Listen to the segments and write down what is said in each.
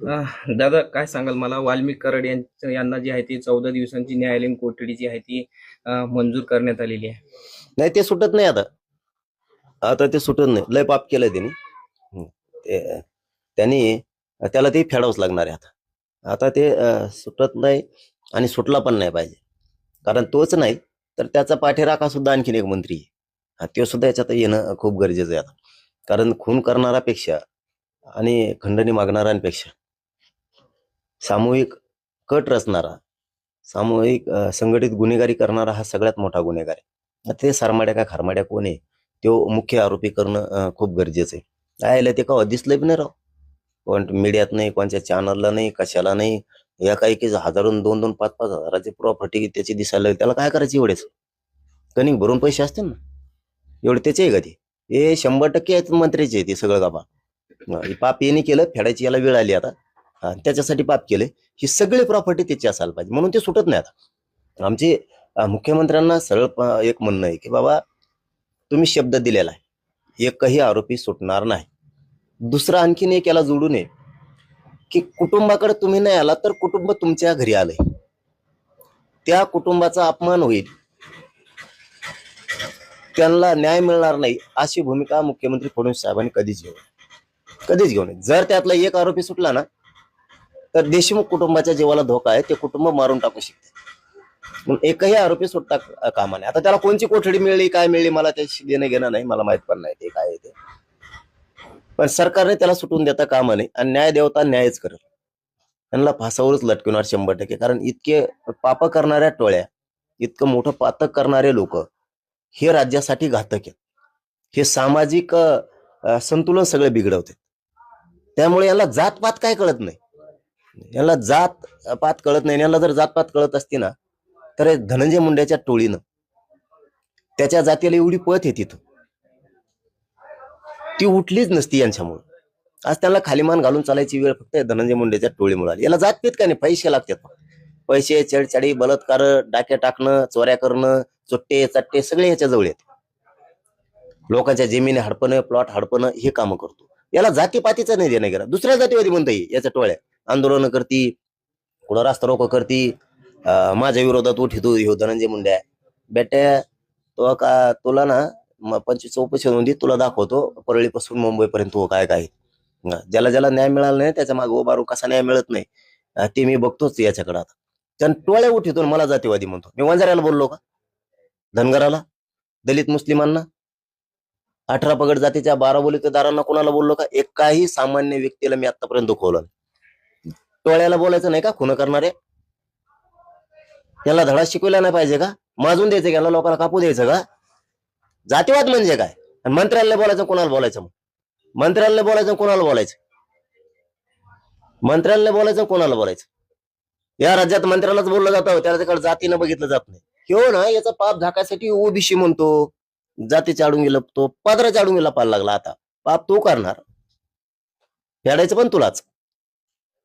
दादा काय सांगाल? मला वाल्मिक कराड यांचं- यांना जी आहे ती चौदा दिवसांची न्यायालयीन कोठडी जी आहे ती मंजूर करण्यात आलेली आहे. नाही ते सुटत नाही आता. आता ते सुटत नाही. लय पाप केलंय त्यांनी. हम्म. ते त्यांनी त्याला ते फेडावंच लागणार आहे आता. आता ते अं, सुटत नाही आणि सुटला पण नाही पाहिजे. कारण तोच नाही तर त्याचा पाठीराखा सुद्धा आणखीन एक मंत्री आहे. हा, तो सुद्धा याच्यात येणं खूप गरजेचं आहे आता. कारण खून करणारापेक्षा आणि खंडणी मागणाऱ्यांपेक्षा सामूहिक कट रचणारा सामूहिक संघटित गुन्हेगारी करणारा हा सगळ्यात मोठा गुन्हेगार आहे. ते सरमाड्या का खारमाड्या कोण आहे? तो मुख्य आरोपी करणं खूप गरजेचं आहे. आयला ते का दिसलंय पण नाही राव? कोण मीडियात नाही कोणत्या चॅनलला नाही कशाला नाही या काही की हजारून दोन दोन पाच पाच हजाराची प्रॉपर्टी त्याची दिसायला लागली. त्याला काय करायची एवढेच? कणिक भरून पैसे असतील ना? एवढे त्याचे आहे का ते? हे शंभर टक्के आहेत मंत्र्याचे ते सगळं गाबा पाप येणे केलं फेडायची याला वेळ आली आता. त्याच्यासाठी पाप केले ही सगळी प्रॉपर्टी त्याची असायला पाहिजे. म्हणून ते सुटत नाही आता. आमचे मुख्यमंत्र्यांना सरळ एक म्हणणं आहे की बाबा तुम्ही शब्द दिलेला आहे. एकही आरोपी सुटणार नाही. दुसरा आणखीन एक याला जोडू नये. की कुटुंबाकडे तुम्ही नाही आला तर कुटुंब तुमच्या घरी आलंय. त्या कुटुंबाचा अपमान होईल. त्यांना न्याय मिळणार नाही अशी भूमिका मुख्यमंत्री फडणवीस साहेबांनी कधीच घेऊ कधीच घेऊ नये. जर त्यातला एक आरोपी सुटला ना तर देशमुख कुटुंबाच्या जीवाला धोका आहे ते कुटुंब मारून टाकू शकते. एकही आरोपी सुटता कामा नाही आता त्याला कोणची कोठडी मिळली काय मिळली मला त्याशी देणं घेणं नाही मला माहीत पण नाही ते काय आहे ते. पण सरकारने त्याला सुटून देता कामा नाही आणि न्याय देवता न्यायच करेल. त्यांना फासावरच लटकवणार शंभर टक्के. कारण इतके पाप करणाऱ्या टोळ्या इतकं मोठं पातक करणारे लोक हे राज्यासाठी घातक आहेत. हे सामाजिक संतुलन सगळे बिघडवते त्यामुळे याला जातपात काय कळत नाही. याला जात पात कळत नाही. याला जर जातपात कळत असती ना तर धनंजय मुंड्याच्या टोळीनं त्याच्या जातीला एवढी पत येते तिथं. ती उठलीच नसती यांच्यामुळं. आज त्याला खालीमान घालून चालायची वेळ फक्त धनंजय मुंडेच्या टोळीमुळे आली. याला जात पेत का नाही? पैसे लागतात पैसे छेडछाडी बलात्कार डाक्या टाकणं चोऱ्या करणं चोट्टे चट्टे सगळे ह्याच्या जवळ लोकांच्या जमिनी हडपणं प्लॉट हडपणं हे कामं करतो. याला जातीपातीचं नाही देणं गेला दुसऱ्या जातीवादी म्हणता येईल याच्या टोळ्या. आंदोलन करती कुठं रास्ता रोको करती माझ्या विरोधात उठितो ह्यो धनंजय मुंड्या बेट्या तो का तुला ना पंचवीस चौपशी नोंदी तुला दाखवतो परळीपासून मुंबईपर्यंत हो काय काय. ज्याला ज्याला न्याय मिळाला नाही त्याच्यामागे उभारू कसा न्याय मिळत नाही ते मी बघतोच याच्याकडे आता. त्यानं टोळ्या उठितो मला जातीवादी म्हणतो. मी वंजाऱ्याला बोललो का? धनगराला? दलित मुस्लिमांना? अठरा पगड जातीच्या बारा बोलीतदारांना कोणाला बोललो का? एकाही सामान्य व्यक्तीला मी आतापर्यंत दुखवलं नाही. टोळ्याला बोलायचं नाही का? खुन करणारे? याला धडा शिकवला नाही पाहिजे का? माजून द्यायचं याला लोकांना कापू द्यायचं का? जातीवाद म्हणजे काय? आणि मंत्र्याला बोलायचं कोणाला बोलायचं मग? मंत्र्याला बोलायचं कोणाला बोलायचं? मंत्र्याला बोलायचं कोणाला बोलायचं? या राज्यात मंत्र्यालाच बोललं जातं त्याच्याकडे जातीनं बघितलं जात नाही. हो ना याचा पाप झाकायसाठी ओबीसी म्हणतो. जातीच्या चाडून गेलं तो पादराच्या चाडून गेला पाहायला लागला आता. पाप तू करणार. फेडायचं पण तुलाच.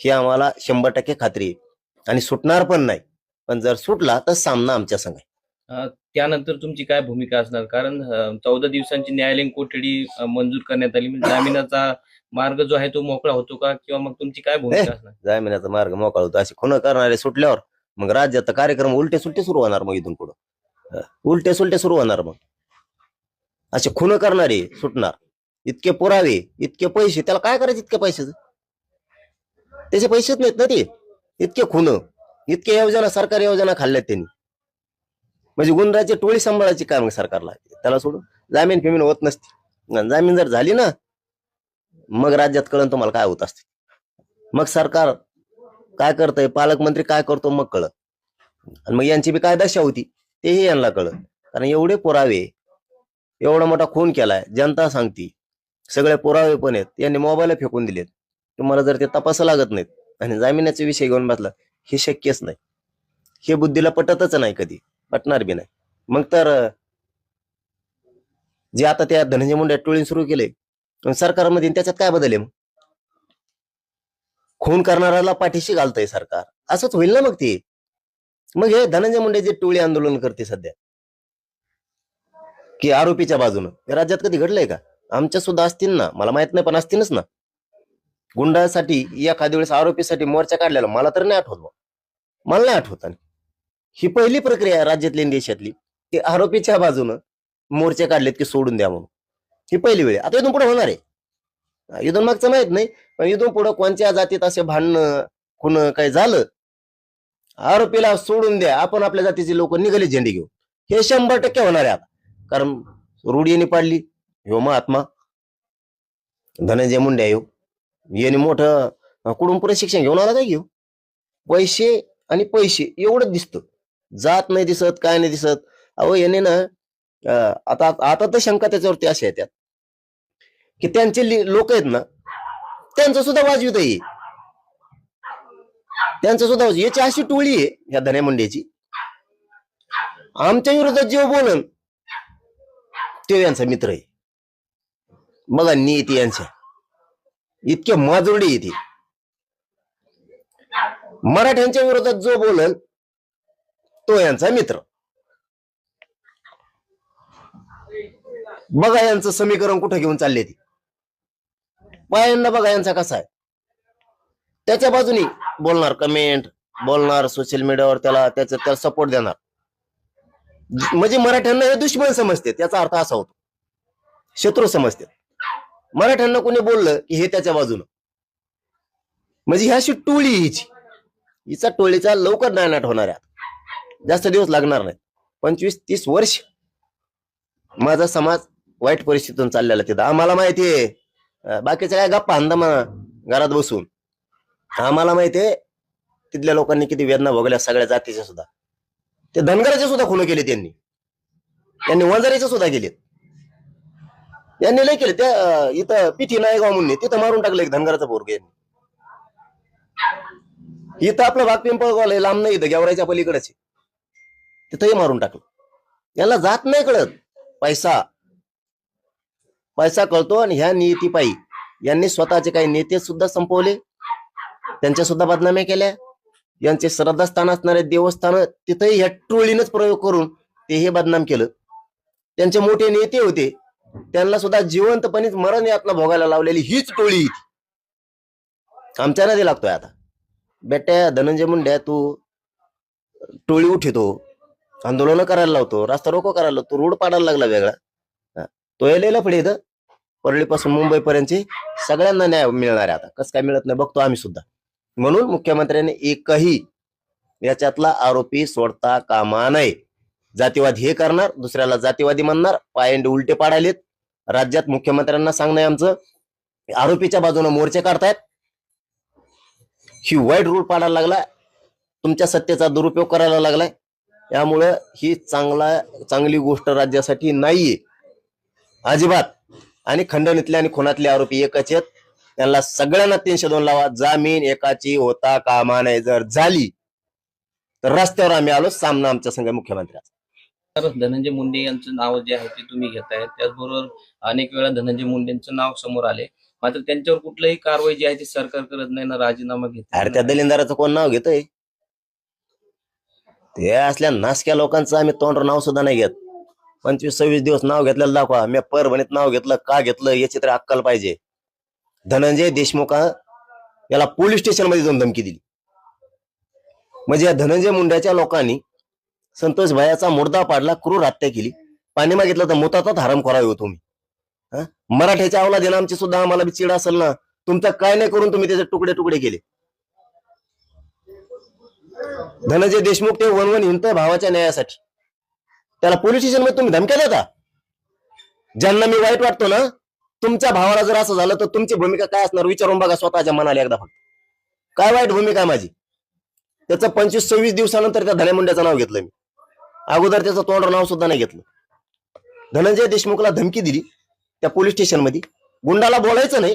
ही आम्हाला शंभर टक्के खात्री आहे. आणि सुटणार पण नाही. पण जर सुटला तर सामना आमच्या संघ आहे त्यानंतर तुमची काय भूमिका असणार? कारण चौदा दिवसांची न्यायालयीन कोठडी मंजूर करण्यात आली. म्हणजे जामिनाचा मार्ग जो आहे तो मोकळा होतो का? किंवा मग तुमची काय भूमिका असणार? जामिनाचा मार्ग मोकळा होतो. असे खुन करणारे सुटल्यावर मग राज्यात कार्यक्रम उलटे सुलटे सुरू होणार मग इथून पुढं. उलटे सुलटे सुरू होणार मग. असे खुन करणारे सुटणार. इतके पुरावे इतके पैसे त्याला काय करायचे इतके पैशाचं? त्याचे पैसेच नाहीत ना ते. इतके खुन. इतके योजना सरकारी योजना खाल्ल्यात त्यांनी. म्हणजे गुंडाची टोळी सांभाळायची काम सरकारला. त्याला सोडून जामीन फिमीन होत नसते. जामीन जर झाली ना मग राज्यात कळण तुम्हाला काय होत असते. मग सरकार काय करतंय? पालकमंत्री काय करतो? मग कळत आणि मग यांची बी काय दशा होती? तेही यांना कळत कारण एवढे पुरावे एवढा मोठा खून केलाय. जनता सांगती. सगळे पुरावे पण आहेत. यांनी मोबाईल फेकून दिलेत. तुम्हाला जर ते तपासा लागत नाहीत आणि जामिनाचे विषय घेऊन बसला हे शक्यच नाही. हे बुद्धीला पटतच नाही कधी पटणार बी नाही. मग तर जे आता त्या धनंजय मुंडे टोळी सुरू केले सरकारमध्ये त्याच्यात काय बदल आहे मग? खून करणाऱ्याला पाठीशी घालतंय सरकार. असंच होईल ना मग ते? मग हे धनंजय मुंडे जे टोळी आंदोलन करते सध्या की आरोपीच्या बाजूनं राज्यात कधी घडलंय का? आमच्या सुद्धा असतील ना मला माहीत नाही पण असतीलच ना. गुंडासाठी एखाद्या वेळेस आरोपीसाठी मोर्चा काढलेला मला तर नाही आठवत मला नाही आठवत आणि. ही पहिली प्रक्रिया आहे राज्यातली आणि देशातली. की आरोपीच्या बाजूनं मोर्चे काढलेत की सोडून द्या म्हणून. ही पहिली वेळ आता इथून पुढे होणार आहे. इथून मागचं माहीत नाही पण इथून पुढे कोणत्या जातीत असे भांडणं कुण काही झालं आरोपीला सोडून द्या. आपण आपल्या जातीचे लोक निघाले झेंडे घेऊ हे शंभर टक्के होणार आहे आता. कारण रूढीने पाडली. ह्यो महात्मा. धनंजय मुंडे येऊ यांनी मोठं अं, कुठून शिक्षण घेऊन आला काय घेऊ? पैसे आणि पैसे एवढंच दिसतं. जात नाही दिसत काय नाही दिसत. अहो याने ना आता आता तर शंका त्याच्यावरती अशा येतात की त्यांचे लोक आहेत ना त्यांचं सुद्धा वाजवित आहे. त्यांचं सुद्धा वाजवी- याची अशी टोळी आहे या धन्या मुंडेची. आमच्या विरोधात जेव्हा बोलन तेव्हा यांचा मित्र आहे. बघा नीती यांच्या. इतके माजुरडी येते मराठ्यांच्या विरोधात जो बोलल तो यांचा मित्र. बघा यांचं समीकरण कुठं घेऊन चालले ते. पायांना बघा यांचा कसा आहे. त्याच्या बाजूनी बोलणार कमेंट बोलणार सोशल मीडियावर त्याला त्याचा त्याला सपोर्ट देणार. म्हणजे मराठ्यांना हे दुश्मन समजते त्याचा अर्थ असा होतो. शत्रू समजते. मराठ्यांना कोणी बोललं की हे त्याच्या बाजूनं? म्हणजे ही अशी टोळी हिची. हिचा टोळीचा लवकर नायनाट होणार आहे जास्त दिवस लागणार नाही पंचवीस तीस वर्ष. माझा समाज वाईट परिस्थितीतून चाललेला तिथं. आम्हाला माहिती आहे बाकीच्या काय गप्पा अंदामा घरात बसून? आम्हाला माहिती आहे तिथल्या लोकांनी किती वेदना भोगल्या सगळ्या जातीच्या सुद्धा. ते धनगराचे सुद्धा खुलं केले त्यांनी. त्यांनी वंजारीचे सुद्धा केलेत. यांनी लय केले. त्या इथं पिठी नायगाव म्हणून तिथं मारून टाकलं एक धनगराचा पोरग यांनी. इथं आपलं भाग पिंपळगाव लांब नाही इथं गेवरायच्या पलीकडेच तिथंही मारून टाकलं. याला जात नाही कळत. पैसा. पैसा कळतो आणि ह्या नीतीपायी यांनी स्वतःचे काही नेते सुद्धा संपवले. त्यांच्या सुद्धा बदनाम्या केल्या. यांचे श्रद्धास्थान असणारे देवस्थान तिथेही ह्या टोळीनंच प्रयोग करून ते हे बदनाम केलं. त्यांचे मोठे नेते होते. त्यांना सुद्धा जिवंतपणेच मरण यातना भोगायला लावलेली हीच टोळी आमच्या नदी लागतोय आता. बेट्या धनंजय मुंड्या तू टोळी उठितो. आंदोलन करायला लावतो. रास्ता रोको करायला लावतो. रोड पाडायला लागला वेगळा. तो यायला पुढे इथं. परळीपासून मुंबईपर्यंतची सगळ्यांना न्याय मिळणार आहे आता. कसं काय मिळत नाही बघतो आम्ही सुद्धा. म्हणून मुख्यमंत्र्यांनी एकही याच्यातला आरोपी सोडता कामा नये. जातीवाद हे करणार दुसऱ्याला जातीवादी म्हणणार पायंडे उलटे पाडायलेत. राज्यात मुख्यमंत्र्यांना सांगणं आमचं. आरोपीच्या बाजूने मोर्चे काढतायत. ही वाईट रूल पाडायला लागलाय. तुमच्या सत्तेचा दुरुपयोग करायला लागलाय. यामुळं ही चांगला चांगली गोष्ट राज्यासाठी नाहीये. अजिबात. आणि खंडणीतले आणि खुनातले आरोपी एकच आहेत. त्यांना सगळ्यांना तीनशे दोन लावा. जामीन एकाची होता कामा नाही जर झाली तर रस्त्यावर आम्ही आलो. सामना आमच्या संघ मुख्यमंत्र्याचा. तर धनंजय मुंडे यांचं नाव जे आहे ते तुम्ही घेताय. त्याचबरोबर अनेक वेळा धनंजय मुंडेंचं नाव समोर आले. मात्र त्यांच्यावर कुठलंही कारवाई जी आहे ती सरकार करत नाही ना राजीनामा घेत अरे त्या दलिंदाराचं कोण नाव घेतोय? ते असल्या नासक्या लोकांचं आम्ही तोंड नाव सुद्धा नाही घेत. पंचवीस सव्वीस दिवस नाव घेतलेलं दाखवा. मी परभणीत नाव घेतलं का घेतलं याची तर अक्कल पाहिजे. धनंजय देशमुख याला पोलीस स्टेशनमध्ये जाऊन धमकी दिली. म्हणजे या धनंजय मुंड्याच्या लोकांनी संतोष भयाचा मुर्दा पाडला क्रूर हत्या केली. पाणी मागितलं तर मुताचाच हराम करावे तुम्ही मराठ्याच्या आवला देणं आमची सुद्धा आम्हाला बी चिड असेल ना. तुमचं काय नाही करून तुम्ही त्याचे तुकडे तुकडे केले. धनंजय देशमुख ते वनवन हिंडतोय भावाच्या न्यायासाठी. त्याला पोलीस स्टेशनमध्ये तुम्ही धमक्या देता? ज्यांना मी वाईट वाटतो ना तुमच्या भावाला जर असं झालं तर तुमची भूमिका काय असणार? विचारून बघा स्वतःच्या मनाला एकदा फक्त. काय वाईट भूमिका माझी? त्याचं पंचवीस सव्वीस दिवसानंतर त्या धन्या मुंड्याचं नाव घेतलं मी. अगोदर त्याचं तोंड नाव सुद्धा नाही घेतलं. धनंजय देशमुखला धमकी दिली त्या पोलीस स्टेशनमध्ये. गुंडाला बोलायचं नाही.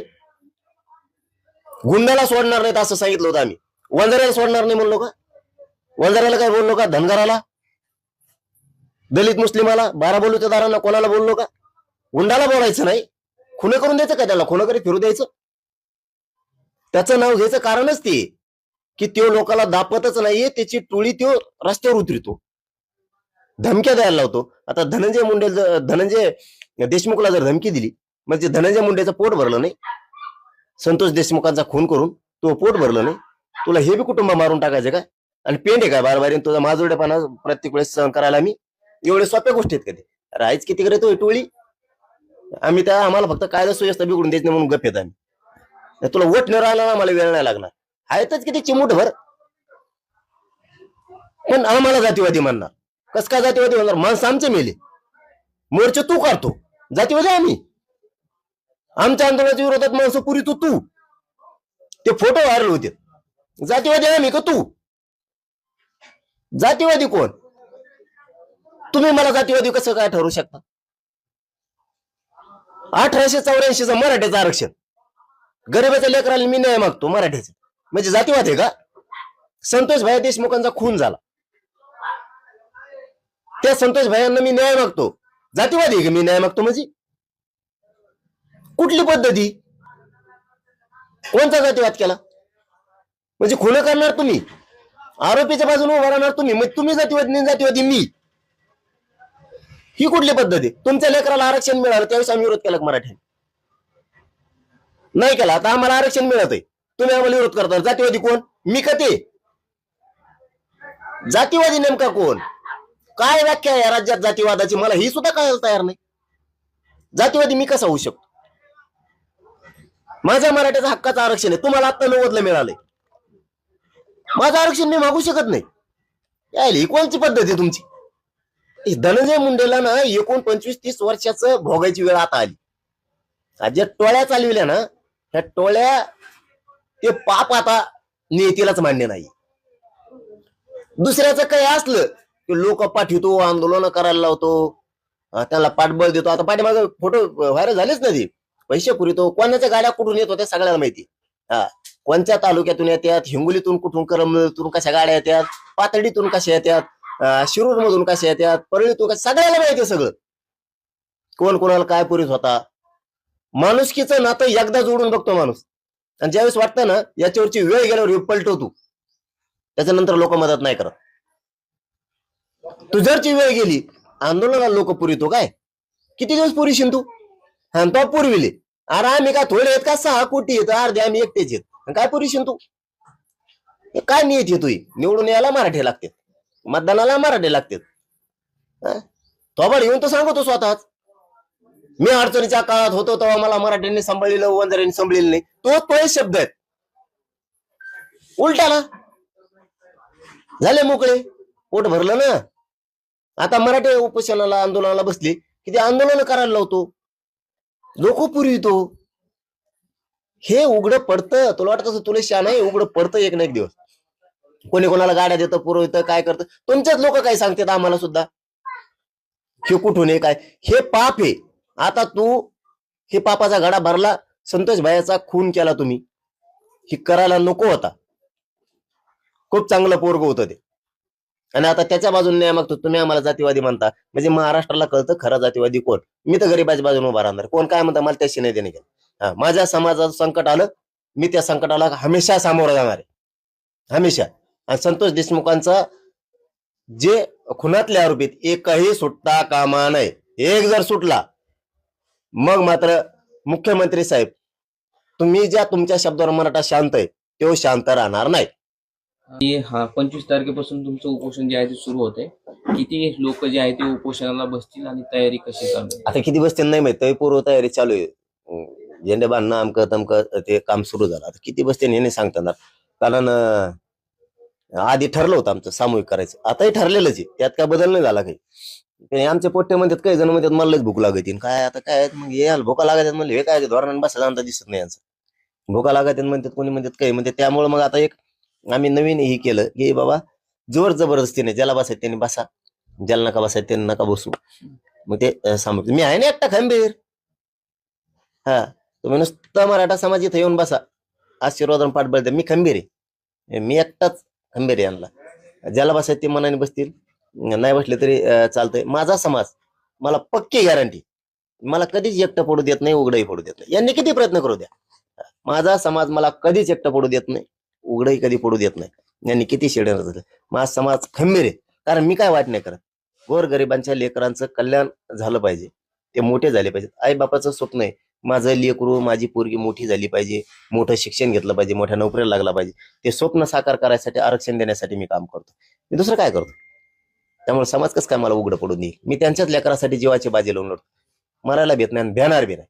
गुंडाला सोडणार नाहीत असं सांगितलं होतं आम्ही. वंजाऱ्याला सोडणार नाही म्हणलो का? वंजाऱ्याला काय बोललो का? धनगराला? दलित मुस्लिमाला? बारा दारांना कोणाला बोललो का? गुंडाला बोलायचं नाही. खुनं करून द्यायचं का त्याला? खुनं करी फिरू द्यायचं? त्याचं नाव घ्यायचं कारणच ते की त्यो लोकाला दापतच नाहीये त्याची टोळी त्यो रस्त्यावर उतरितो. धमक्या द्यायला लावतो. आता धनंजय मुंडे धनंजय देशमुखला जर धमकी दिली म्हणजे धनंजय मुंडेचं पोट भरलं नाही संतोष देशमुखांचा खून करून तो पोट भरलं नाही तुला हे बी कुटुंब मारून टाकायचं काय आणि पेंड आहे काय बार तुझा माजुरडेपणा प्रत्येक वेळेस सहन करायला मी एवढे सोप्या गोष्टी आहेत कधी राहायच किती करे तो टोळी. आम्ही त्या आम्हाला फक्त कायदा सुव्यवस्था बिघडून द्यायची नाही म्हणून गप येत आम्ही. तुला वट न राहिला ना वेळ नाही लागणार. आहेतच किती चिमूट भर पण आम्हाला जातीवादी म्हणणार कस काय जातीवादी होणार माणसं आमचे मेले. मोर्चे तू काढतो. जातीवादी आम्ही. आमच्या आंदोलनाच्या विरोधात माणसं पुरी तू तू. ते फोटो व्हायरल होते. जातीवादी आम्ही का तू? जातीवादी कोण? तुम्ही मला जातीवादी कसं काय ठरवू शकता? अठराशे चौऱ्याऐंशीचं मराठ्याचं आरक्षण. गरीबाच्या लेकराला मी न्याय मागतो मराठीचं. म्हणजे जातीवाद आहे का? संतोष भाई देशमुखांचा खून झाला. त्या संतोष भाईंना मी न्याय मागतो. जातीवादी आहे का मी न्याय मागतो म्हणजे? कुठली पद्धती? कोणता जातीवाद केला? म्हणजे खुलं करणार तुम्ही. आरोपीच्या बाजूने उभा राहणार तुम्ही. मग तुम्ही जातीवादी जातीवादी मी. ही कुठली पद्धती? तुमच्या लेकराला आरक्षण मिळालं त्यावेळेस आम्ही विरोध केला का नाही केला. आता आम्हाला आरक्षण मिळत आहे तुम्ही आम्हाला विरोध करता. जातीवादी कोण? मी का ते? जातीवादी नेमका कोण? काय व्याख्या आहे राज्यात जातीवादाची? मला ही सुद्धा कळायला तयार नाही. जातीवादी मी कसा होऊ शकतो? माझ्या मराठ्याचा हक्काचं आरक्षण आहे. तुम्हाला आता नव्वदला मिळालंय. माझं आरक्षण मी मागू शकत नाही. यायला ही कोणची पद्धत आहे तुमची? धनंजय मुंडेला ना एकूण पंचवीस तीस वर्षाचं भोगायची वेळ आता आली. राज्यात ज्या टोळ्या चालविल्या ना ह्या टोळ्या ते पाप आता नियतीलाच मान्य नाही. दुसऱ्याचं काही असलं की लोक पाठवतो आंदोलन करायला लावतो. त्यांना त्याला पाठबळ देतो. आता पाठीमागे फोटो व्हायरल झालेच ना ते. पैसे पुरवतो. कोणाच्या गाड्या कुठून येत होत्या सगळ्याला माहिती. हा. कोणत्या तालुक्यातून येतात हिंगोलीतून कुठून करमतून कशा गाड्या येतात पातळीतून कशा येतात शिरूर मधून कशा येतात परळीतून कशा सगळ्याला माहिती सगळं. कोण कोणाला काय पुरीत होता? माणुसकीचं नातं एकदा जोडून बघतो माणूस. आणि ज्यावेळेस वाटतं ना याच्यावरची वेळ गेल्यावर पलटवतो. त्याच्यानंतर लोक मदत नाही करत. तुझरची वेळ गेली आंदोलनाला लोक पुरितो काय? किती दिवस पुरीशील तू? हा तो पुरविले. अरे आम्ही काय थोडे आहेत का? सहा कोटी येत अर्धे आम्ही एकटेच येत काय पुरीशील तू? काय नियत येतो निवडून यायला मराठी लागते मतदानाला मराठी लागते थोबाड येऊन तर सांगतो स्वतःच. मी अडचणीच्या काळात होतो तेव्हा मला मराठ्यांनी सांभाळलेलं वंजाऱ्यांनी सांभाळलेलं नाही. तो तोच शब्द आहेत उलटाला झाले मोकळे. पोट भरलं ना. आता मराठी उपोषणाला आंदोलनाला बसले की ते आंदोलन करायला लावतो? लोक पुरवितो. हे उघडं पडतं. तुला वाटत असं तुला शान आहे उघडं पडतं एक ना एक दिवस. कोणी कोणाला गाड्या देतं पुरवतं काय करतं? तुमच्याच लोक काय सांगतात आम्हाला सुद्धा? हे कुठून हे काय? हे पाप आहे. आता तू हे पापाचा घडा भरला संतोष भायाचा खून केला तुम्ही. हे करायला नको होता खूप चांगलं पोरग होतं ते. आणि आता त्याच्या बाजूने न्याय मागतो तुम्ही आम्हाला जातीवादी म्हणता. म्हणजे महाराष्ट्राला कळतं खरा जातीवादी कोण? मी तर गरीबाच्या बाजूने उभा राहणार. कोण काय म्हणता मला त्याशी नाही देणे हा, माझ्या समाजाचं संकट आलं मी त्या संकटाला हमेशा सामोरं जाणार आहे. हमेशा. आणि संतोष देशमुखांचा जे खुनातले आरोपीत एकही सुटता कामा नये. एक जर सुटला मग मात्र मुख्यमंत्री साहेब तुम्ही ज्या तुमच्या शब्दावर मराठा शांत आहे तो शांत राहणार नाही. हा पंचवीस तारखेपासून तुमचं उपोषण जे आहे ते सुरू होते किती लोक जे आहे ते उपोषणाला बसतील आणि तयारी कशी चालू आहे? आता किती बसतील नाही माहीत तरी पूर्व तयारी चालू आहे. अं, झेंडे बांधणं अमकं तमकं ते काम सुरू झालं. आता किती बसतील हे नाही सांगता येणार कारण अं, आधी ठरलं होतं आमचं सामूहिक करायचं. आताही ठरलेलंच आहे. त्यात काय बदल नाही झाला काही. ते आमच्या पोट्टे म्हणतात काही जण म्हणतात मलाच भूक लागत काय आता काय मग हे याला भूका लागतात म्हणले हे काय धोरण बसायला आमचा दिसत नाही यांचं. भूका लागत म्हणतात कोणी म्हणतात काही म्हणजे त्यामुळे मग आता एक आम्ही नवीन हे केलं की बाबा जोर जबरदस्तीने ज्याला बसायचं त्याने बसा. ज्याला नका बसायचं त्याने नका बसू. मग ते सांगतो. मी आहे ना एकटा खंबीर. हा. तुम्ही नुसतं मराठा समाज इथं येऊन बसा. आशीर्वाद पाठबळ द्या. मी खंबीर आहे. मी एकटाच खंबीर आहे यांना. ज्याला बसायचं ते मनाने बसतील. नाही बसले तरी चालतंय. माझा समाज मला पक्की गॅरंटी मला कधीच एकटं पडू देत नाही उघडही पडू देत नाही. यांनी किती प्रयत्न करू द्या. माझा समाज मला कधीच एकटं पडू देत नाही. उघडही कधी पडू देत नाही. यांनी किती शेड्या माझा समाज खंबीर आहे. कारण मी काय वाट नाही करत. गोरगरिबांच्या लेकरांचं कल्याण झालं पाहिजे. ते मोठे झाले पाहिजेत. आई बापाचं स्वप्न आहे. माझं लेकरू माझी पोरगी मोठी झाली पाहिजे. मोठं शिक्षण घेतलं पाहिजे. मोठ्या नोकरीला लागला पाहिजे. ते स्वप्न साकार करायसाठी आरक्षण देण्यासाठी मी काम करतो. मी दुसरं काय करतो? त्यामुळे समाज कसं काय मला उघडं पडून देईल? मी त्यांच्याच लेकरासाठी जीवाची बाजी लावून लढतो. मरायला भेट नाही आणि भेणार बी नाही.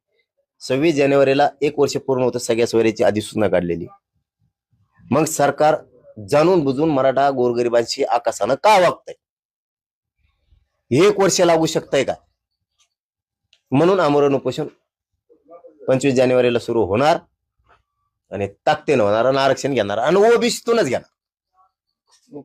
सव्वीस जानेवारीला एक वर्ष पूर्ण होतं. सगळ्या सोयऱ्याची अधिसूचना काढलेली. मग सरकार जाणून बुजून मराठा गोरगरिबांशी आकाशानं का वागतंय? एक वर्ष लागू शकतंय का? म्हणून आमरण उपोषण पंचवीस जानेवारीला सुरू होणार आणि ताकदीनं होणार आणि आरक्षण घेणार आणि ओबीसीतूनच घेणार.